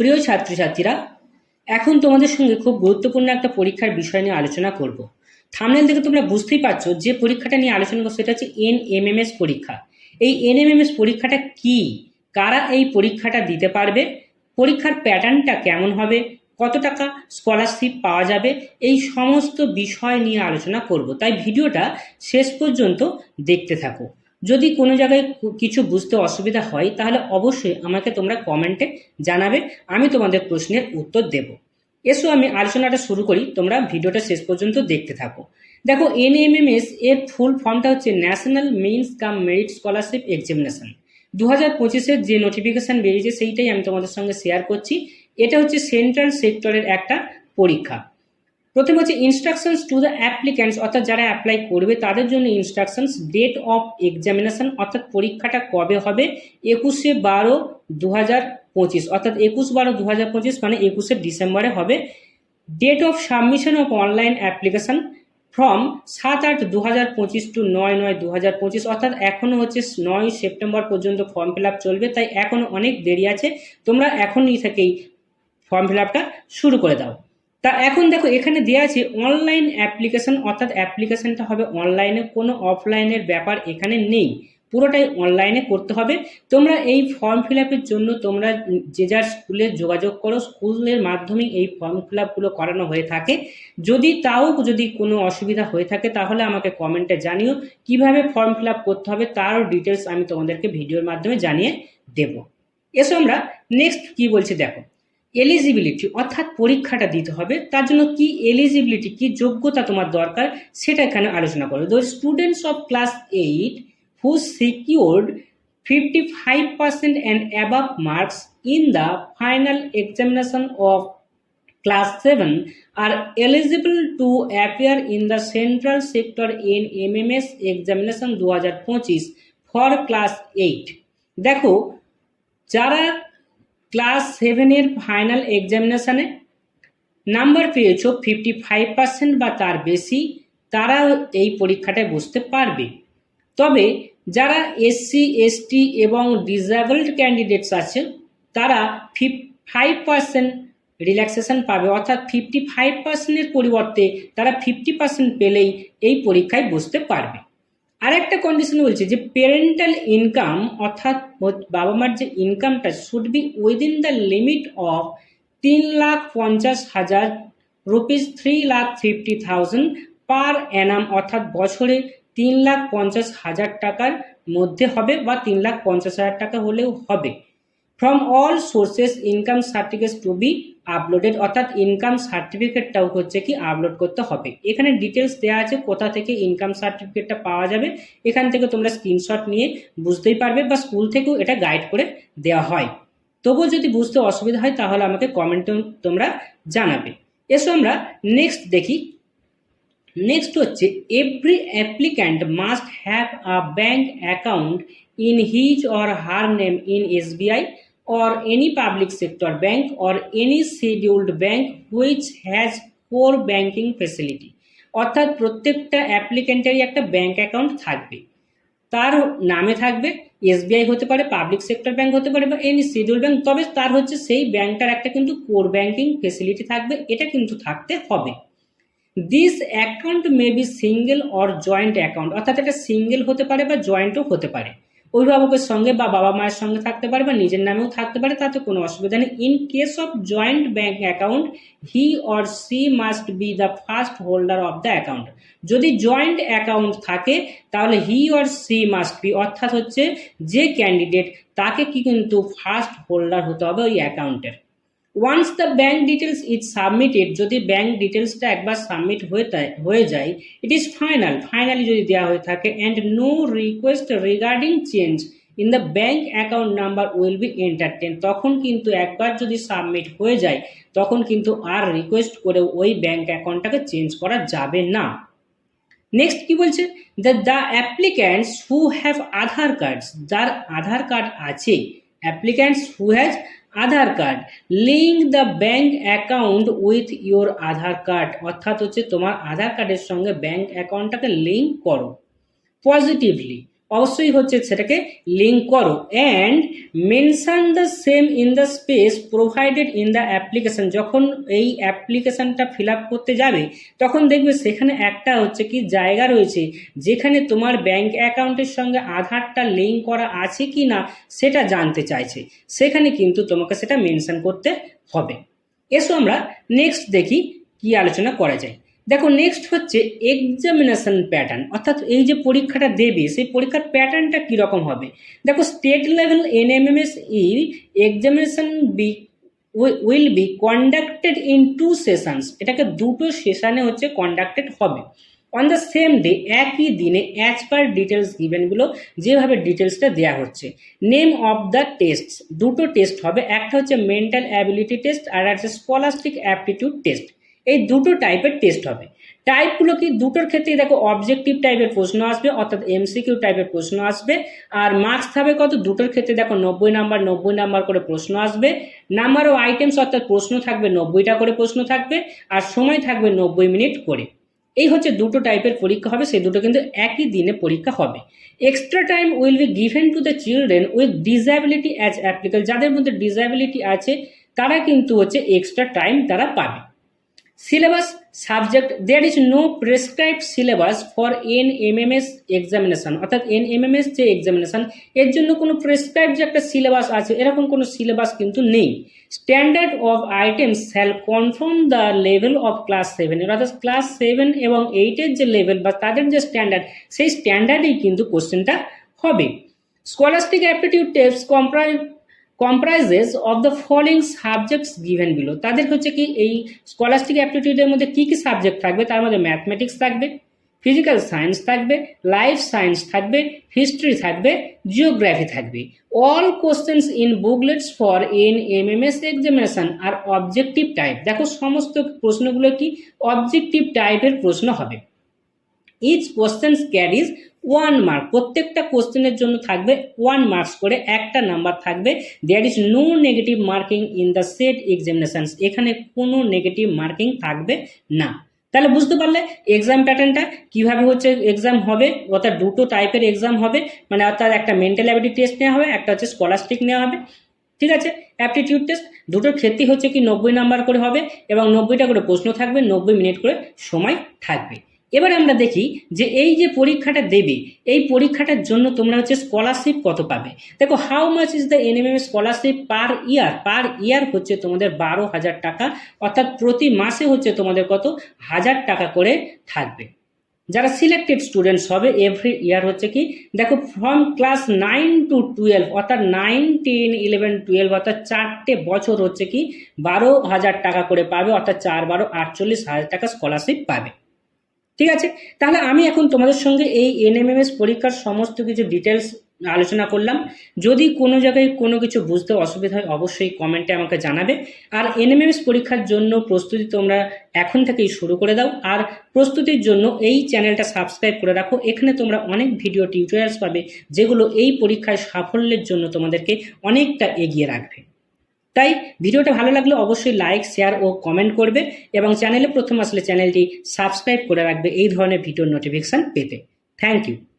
প্রিয় ছাত্রছাত্রীরা, এখন তোমাদের সঙ্গে খুব গুরুত্বপূর্ণ একটা পরীক্ষার বিষয় নিয়ে আলোচনা করব। থামনেল থেকে তোমরা বুঝতেই পারছ যে পরীক্ষাটা নিয়ে আলোচনা করছ সেটা হচ্ছে এন এমএমএস পরীক্ষা। এই এন এমএমএস পরীক্ষাটা কি? কারা এই পরীক্ষাটা দিতে পারবে? পরীক্ষার প্যাটার্নটা কেমন হবে? কত টাকা স্কলারশিপ পাওয়া যাবে? এই সমস্ত বিষয় নিয়ে আলোচনা করব। তাই ভিডিওটা শেষ পর্যন্ত দেখতে থাকো। যদি কোনো জায়গায় কিছু বুঝতে অসুবিধা হয়, তাহলে অবশ্যই আমাকে তোমরা কমেন্টে জানাবে, আমি তোমাদের প্রশ্নের উত্তর দেব। এসো আমি আলোচনাটা শুরু করি, তোমরা ভিডিওটা শেষ পর্যন্ত দেখতে থাকো। দেখো এনএমএমএস এর ফুল ফর্মটা হচ্ছে national means cum merit scholarship examination দু হাজার পঁচিশের যে নোটিফিকেশান বেরিয়েছে, সেইটাই আমি তোমাদের সঙ্গে শেয়ার করছি। এটা হচ্ছে সেন্ট্রাল সেক্টরের একটা পরীক্ষা। প্রথম হচ্ছে ইনস্ট্রাকশনস টু দ্য অ্যাপ্লিক্যান্টস অর্থাৎ যারা অ্যাপ্লাই করবে, তাদের জন্য ইনস্ট্রাকশনস ডেট অফ এক্সামিনেশন অর্থাৎ পরীক্ষাটা কবে হবে? একুশে বারো দু হাজার পঁচিশ, অর্থাৎ একুশ বারো দু হাজার পঁচিশ মানে একুশে ডিসেম্বরে হবে। Date of submission of online application from সাত আট দু হাজার পঁচিশ টু নয় নয় দু হাজার পঁচিশ, অর্থাৎ এখনও হচ্ছে নয় সেপ্টেম্বর পর্যন্ত ফর্ম ফিল আপ চলবে, তাই এখনও অনেক দেরি আছে। তোমরা এখনই থেকেই ফর্ম ফিল আপটা শুরু করে দাও। তা এখন দেখো, এখানে দেওয়া আছে অনলাইন অ্যাপ্লিকেশন অর্থাৎ অ্যাপ্লিকেশনটা হবে অনলাইনে কোনো অফলাইনের ব্যাপার এখানে নেই। পুরোটাই অনলাইনে করতে হবে। তোমরা এই ফর্ম ফিল জন্য তোমরা যে যার স্কুলে যোগাযোগ করো স্কুলের মাধ্যমে এই ফর্ম ফিল করানো হয়ে থাকে। যদি তাও যদি কোনো অসুবিধা হয়ে থাকে, তাহলে আমাকে কমেন্টে জানিও। কীভাবে ফর্ম ফিল করতে হবে, তারও ডিটেলস আমি তোমাদেরকে ভিডিওর মাধ্যমে জানিয়ে দেব। এসো আমরা নেক্সট কি বলছি দেখো। এলিজিবিলিটি অর্থাৎ পরীক্ষাটা দিতে হবে, তার জন্য কি এলিজিবিলিটি কি যোগ্যতা তোমার দরকার, সেটা এখানে আলোচনা করবে। The students of class eight who secured fifty five percent and above marks in the final examination of class 7 are eligible to appear in the central sector in MMS examination 2025 for class 8 দেখো, যারা class সেভেনের final এক্সামিনেশনে number পেয়েছ fifty five percent বা তার বেশি, তারা এই পরীক্ষাটায় বসতে পারবে। তবে যারা এসসি এসটি এবং ডিসেবলড ক্যান্ডিডেটস আছে, তারা ফিফ ফাইভ পার্সেন্ট রিল্যাক্সেশন পাবে। অর্থাৎ ফিফটি ফাইভ পার্সেন্টের পরিবর্তে তারা ফিফটি পার্সেন্ট পেলেই এই পরীক্ষায় বসতে পারবে। আরেকটা কন্ডিশন বলছে যে পেরেন্টাল ইনকাম অর্থাৎ বাবা মার যে ইনকামটা should be within the limit of তিন লাখ পঞ্চাশ হাজার rupees three lakh fifty thousand per annum অর্থাৎ বছরে তিন লাখ পঞ্চাশ হাজার টাকার মধ্যে হবে বা তিন লাখ পঞ্চাশ হাজার টাকা হলেও হবে। From all sources income certificate to be uploaded অর্থাৎ ইনকাম সার্টিফিকেটটাও হচ্ছে কি আপলোড করতে হবে। এখানে ডিটেলস দেওয়া আছে কোথা থেকে ইনকাম সার্টিফিকেটটা পাওয়া যাবে। এখান থেকে তোমরা স্ক্রিনশট নিয়ে বুঝতেই পারবে বা স্কুল থেকেও এটা গাইড করে দেওয়া হয়। তবুও যদি বুঝতে অসুবিধা হয়, তাহলে আমাকে কমেন্টে তোমরা জানাবে। এসো আমরা নেক্সট দেখি। নেক্সট হচ্ছে every applicant must have a bank account in his or her name in SBI or any public sector bank or any scheduled bank which has core banking facility. অর্থাৎ প্রত্যেকটা অ্যাপ্লিকেন্টেরই একটা ব্যাংক অ্যাকাউন্ট থাকবে। তার নামে থাকবে SBI হতে পারে public sector bank হতে পারে বা এনি শিডিউল ব্যাংক তবে তার হচ্ছে সেই ব্যাংকটার একটা কিন্তু কোর ব্যাংকিং ফেসিলিটি থাকবে, এটা কিন্তু থাকতে হবে। This account may be single or joint account অর্থাৎ এটা সিঙ্গেল হতে পারে বা জয়েন্টও হতে পারে। অভিভাবকের সঙ্গে বা বাবা মায়ের সঙ্গে থাকতে পারে বা নিজের নামেও থাকতে পারে, তাতে কোনো অসুবিধা নেই। In case of joint bank account he or she must be the first holder of the account যদি জয়েন্ট অ্যাকাউন্ট থাকে, তাহলে he or she must be অর্থাৎ হচ্ছে যে ক্যান্ডিডেট তাকে কি কিন্তু ফার্স্ট হোল্ডার হতে হবে ওই অ্যাকাউন্টের once the bank details is submitted যদি ব্যাঙ্ক ডিটেলসটা একবার সাবমিট হয়ে হয়ে যায় ইট ইজ ফাইনাল ফাইনালি যদি দেওয়া হয়ে থাকে and no request regarding change in the bank account number will be entertain তখন কিন্তু একবার যদি সাবমিট হয়ে যায়, তখন কিন্তু আর রিকোয়েস্ট করে ওই ব্যাঙ্ক অ্যাকাউন্টটাকে চেঞ্জ করা যাবে না। নেক্সট কি বলছে? The the applicants who have Aadhaar cards যার আধার কার্ড আছে applicants who has Aadhaar card. Link the bank account with your Aadhaar card. অর্থাৎ হচ্ছে তোমার আধার কার্ডের সঙ্গে ব্যাঙ্ক অ্যাকাউন্টটাকে লিঙ্ক করো। পজিটিভলি। অবশ্যই হচ্ছে সেটাকে লিঙ্ক করো। And mention the same in the space provided in the application যখন এই অ্যাপ্লিকেশনটা ফিল করতে যাবে, তখন দেখবে সেখানে একটা হচ্ছে কি জায়গা রয়েছে, যেখানে তোমার ব্যাংক অ্যাকাউন্টের সঙ্গে আধারটা লিঙ্ক করা আছে কি না সেটা জানতে চাইছে। সেখানে কিন্তু তোমাকে সেটা মেনশন করতে হবে। এসো আমরা নেক্সট দেখি কি আলোচনা করা যায়। দেখো নেক্সট হচ্ছে এক্সামিনেশন প্যাটার্ন অর্থাৎ এই যে পরীক্ষাটা দেবে, সেই পরীক্ষার প্যাটার্নটা কীরকম হবে? দেখো state level NMMS E examination be will be conducted in two sessions এটাকে দুটো সেশানে হচ্ছে কন্ডাক্টেড হবে। অন দ্য সেম ডে একই দিনে অ্যাজ পার ডিটেলস গিভেনগুলো যেভাবে ডিটেলসটা দেওয়া হচ্ছে। নেম অফ দ্য টেস্ট দুটো টেস্ট হবে। একটা হচ্ছে মেন্টাল অ্যাবিলিটি টেস্ট আর একটা স্কলাস্টিক অ্যাপটিটিউড টেস্ট এই দুটো টাইপের টেস্ট হবে। টাইপগুলো কি? দুটোর ক্ষেত্রেই দেখো অবজেক্টিভ টাইপের প্রশ্ন আসবে, অর্থাৎ এমসিকিউ টাইপের প্রশ্ন আসবে, আর মার্কস থাকবে কত? দুটোর ক্ষেত্রে দেখো নব্বই নাম্বার নব্বই নাম্বার করে প্রশ্ন আসবে। নাম্বার ও আইটেমস অর্থাৎ প্রশ্ন থাকবে, নব্বইটা করে প্রশ্ন থাকবে, আর সময় থাকবে নব্বই মিনিট করে। এই হচ্ছে দুটো টাইপের পরীক্ষা হবে, সেই দুটো কিন্তু একই দিনে পরীক্ষা হবে। Extra time will be given to the children with disability as applicable যাদের মধ্যে ডিসএবিলিটি আছে, তারা কিন্তু হচ্ছে এক্সট্রা টাইম তারা পাবে। Syllabus subject, there is no prescribed syllabus for NMMS examination. অর্থাৎ এন NMMS যে এক্সামিনেশন এর জন্য কোনো প্রেসক্রাইব যে একটা সিলেবাস আছে, এরকম কোনো সিলেবাস কিন্তু নেই। Standard of items shall confirm the level of class seven অর্থাৎ ক্লাস সেভেন এবং এইটের যে লেভেল বা তাদের যে স্ট্যান্ডার্ড সেই স্ট্যান্ডার্ডেই কিন্তু কোশ্চেনটা হবে। Scholastic aptitude test comprise comprises of the following subjects given below তাদের হচ্ছে কি এই স্কলারস্টিক অ্যাপটিটিউডের মধ্যে কী কী সাবজেক্ট থাকবে? তার মধ্যে ম্যাথমেটিক্স থাকবে ফিজিক্যাল সায়েন্স থাকবে লাইফ সায়েন্স থাকবে হিস্ট্রি থাকবে জিওগ্রাফি থাকবে। All questions in booklets for N M M S examination are objective type দেখো, সমস্ত প্রশ্নগুলো কি অবজেক্টিভ টাইপের প্রশ্ন হবে। Each questions carries one mark প্রত্যেকটা কোশ্চেনের জন্য থাকবে ওয়ান মার্কস করে একটা নাম্বার থাকবে। There is no negative marking in the set examinations এখানে কোনো নেগেটিভ মার্কিং থাকবে না। তাহলে বুঝতে পারলে এক্সাম প্যাটার্নটা কীভাবে হচ্ছে এক্সাম হবে, অর্থাৎ দুটো টাইপের এক্সাম হবে মানে অর্থাৎ একটা মেন্টাল অ্যাবিলিটি টেস্ট নেওয়া হবে, একটা হচ্ছে স্কলাস্টিক নেওয়া হবে। ঠিক আছে? অ্যাপটিটিউড টেস্ট দুটোর ক্ষেত্রেই হচ্ছে কি নব্বই নাম্বার করে হবে এবং নব্বইটা করে প্রশ্ন থাকবে, নব্বই মিনিট করে সময় থাকবে। এবারে আমরা দেখি যে এই যে পরীক্ষাটা দেবে, এই পরীক্ষাটার জন্য তোমরা হচ্ছে স্কলারশিপ কত পাবে? দেখো how much is the NMM scholarship per year per year হচ্ছে তোমাদের বারো হাজার টাকা, অর্থাৎ প্রতি মাসে হচ্ছে তোমাদের কত? হাজার টাকা করে থাকবে। যারা সিলেক্টেড স্টুডেন্টস হবে এভরি ইয়ার হচ্ছে কি? দেখো from class nine to twelve অর্থাৎ নাইন টেন ইলেভেন টুয়েলভ অর্থাৎ চারটে বছর হচ্ছে কি? বারো হাজার টাকা করে পাবে, অর্থাৎ চার, বারো, আটচল্লিশ হাজার টাকা স্কলারশিপ পাবে। ঠিক আছে? তাহলে আমি এখন তোমাদের সঙ্গে এই এনএমএমএস পরীক্ষার সমস্ত কিছু ডিটেলস আলোচনা করলাম। যদি কোনো জায়গায় কোনো কিছু বুঝতে অসুবিধা হয়, অবশ্যই কমেন্টে আমাকে জানাবে। আর এনএমএমএস পরীক্ষার জন্য প্রস্তুতি তোমরা এখন থেকেই শুরু করে দাও। আর প্রস্তুতির জন্য এই চ্যানেলটা সাবস্ক্রাইব করে রাখো। এখানে তোমরা অনেক ভিডিও টিউটোরিয়ালস পাবে, যেগুলো এই পরীক্ষায় সাফল্যের জন্য তোমাদেরকে অনেকটা এগিয়ে রাখবে। তাই ভিডিওটা ভালো লাগলে অবশ্যই লাইক শেয়ার ও কমেন্ট করবে এবং চ্যানেলে প্রথম আসলে চ্যানেলটি সাবস্ক্রাইব করে রাখবে, এই ধরনের ভিডিওর নোটিফিকেশান পেতে। Thank you